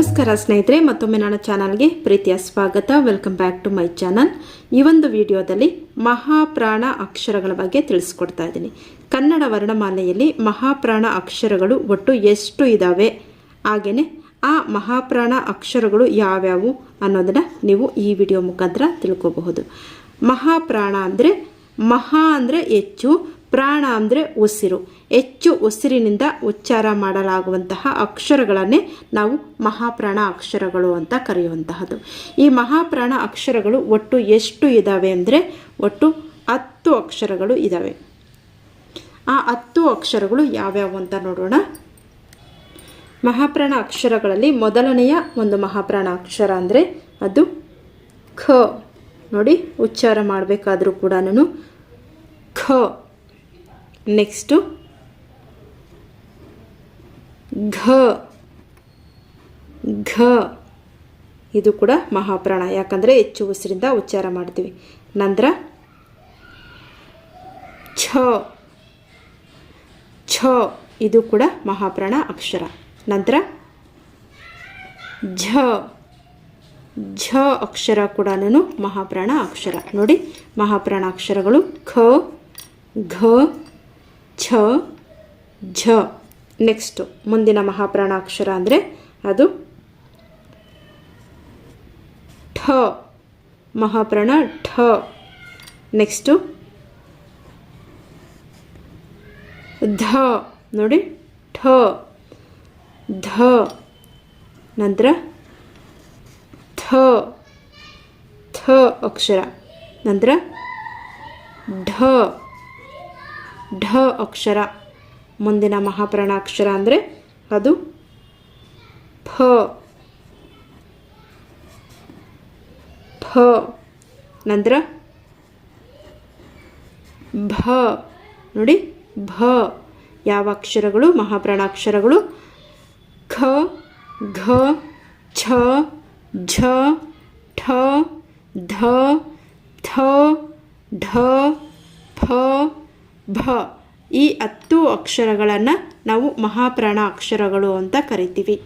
ನಮಸ್ಕಾರ ಸ್ನೇಹಿತರೆ, ಮತ್ತೊಮ್ಮೆ ನನ್ನ ಚಾನಲ್ಗೆ ಪ್ರೀತಿಯ ಸ್ವಾಗತ. Welcome back to my channel ಈ ಒಂದು ವಿಡಿಯೋದಲ್ಲಿ ಮಹಾಪ್ರಾಣ ಅಕ್ಷರಗಳ ಬಗ್ಗೆ ತಿಳಿಸ್ಕೊಡ್ತಾ ಇದ್ದೀನಿ. ಕನ್ನಡ ವರ್ಣಮಾಲೆಯಲ್ಲಿ ಮಹಾಪ್ರಾಣ ಅಕ್ಷರಗಳು ಒಟ್ಟು ಎಷ್ಟು ಇದ್ದಾವೆ ಹಾಗೆಯೇ ಆ ಮಹಾಪ್ರಾಣ ಅಕ್ಷರಗಳು ಯಾವ್ಯಾವು ಅನ್ನೋದನ್ನು ನೀವು ಈ ವಿಡಿಯೋ ಮುಖಾಂತರ ತಿಳ್ಕೋಬಹುದು. ಮಹಾಪ್ರಾಣ ಅಂದರೆ ಮಹಾ ಅಂದರೆ ಹೆಚ್ಚು ಪ್ರಾಣ ಅಂದರೆ ಉಸಿರು. ಹೆಚ್ಚು ಉಸಿರಿನಿಂದ ಉಚ್ಚಾರ ಮಾಡಲಾಗುವಂತಹ ಅಕ್ಷರಗಳನ್ನೇ ನಾವು ಮಹಾಪ್ರಾಣ ಅಕ್ಷರಗಳು ಅಂತ ಕರೆಯುವಂತಹದ್ದು. ಈ ಮಹಾಪ್ರಾಣ ಅಕ್ಷರಗಳು ಒಟ್ಟು ಎಷ್ಟು ಇದ್ದಾವೆ ಅಂದರೆ ಒಟ್ಟು ಹತ್ತು ಅಕ್ಷರಗಳು ಇದ್ದಾವೆ ಆ ಹತ್ತು ಅಕ್ಷರಗಳು ಯಾವ್ಯಾವು ಅಂತ ನೋಡೋಣ. ಮಹಾಪ್ರಾಣ ಅಕ್ಷರಗಳಲ್ಲಿ ಮೊದಲನೆಯ ಒಂದು ಮಹಾಪ್ರಾಣ ಅಕ್ಷರ ಅಂದರೆ ಅದು ಖ. ನೋಡಿ, ಉಚ್ಚಾರ ಮಾಡಬೇಕಾದ್ರೂ ಕೂಡ ನಾನು ಖ. ನೆಕ್ಸ್ಟು ಘ. ಘ. ಇದು ಕೂಡ ಮಹಾಪ್ರಾಣ. ಯಾಕಂದರೆ ಹೆಚ್ಚು ಉಸಿರಿಂದ ಉಚ್ಚಾರ ಮಾಡ್ತೀವಿ. ನಂತರ ಛ. ಛ. ಇದು ಕೂಡ ಮಹಾಪ್ರಾಣ ಅಕ್ಷರ. ನಂತರ ಝ. ಝ ಅಕ್ಷರ ಕೂಡ ಮಹಾಪ್ರಾಣ ಅಕ್ಷರ. ನೋಡಿ ಮಹಾಪ್ರಾಣ ಅಕ್ಷರಗಳು ಖ ಘ ಛ, ಝ ನೆಕ್ಸ್ಟು ಮುಂದಿನ ಮಹಾಪ್ರಾಣ ಅಕ್ಷರ ಅಂದರೆ ಅದು ಠ, ಮಹಾಪ್ರಾಣ ಠ. ನೆಕ್ಸ್ಟು ಧ, ನೋಡಿ, ಠ, ಧ, ನಂತರ ಥ ಥ ಅಕ್ಷರ, ನಂತರ ಢ. ಢ ಅಕ್ಷರ, ಮುಂದಿನ ಮಹಾಪ್ರಾಣ ಅಕ್ಷರ ಅಂದರೆ ಅದು ಫ ಫ ನಂತರ ಭ. ನೋಡಿ, ಭ. ಯಾವ ಅಕ್ಷರಗಳು? ಮಹಾಪ್ರಾಣ ಅಕ್ಷರಗಳು. ಖ, ಘ, ಛ, ಝ, ಠ, ಧ, ಥ, ಢ ಫ ಭ ಈ ಹತ್ತು ಅಕ್ಷರಗಳನ್ನು ನಾವು ಮಹಾಪ್ರಾಣ ಅಕ್ಷರಗಳು ಅಂತ ಕರಿತೀವಿ.